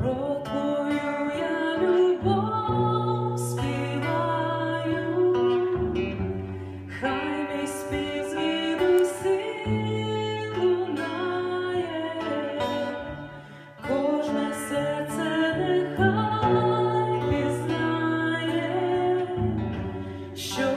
про твою я любов співаю, хай мій спів лунає, кожне серце нехай пізнає, що.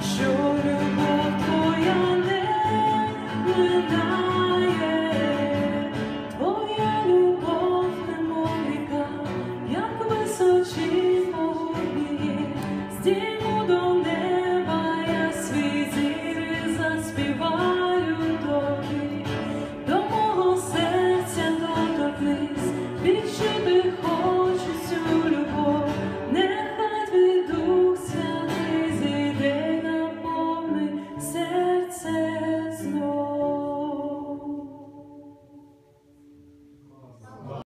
Sure.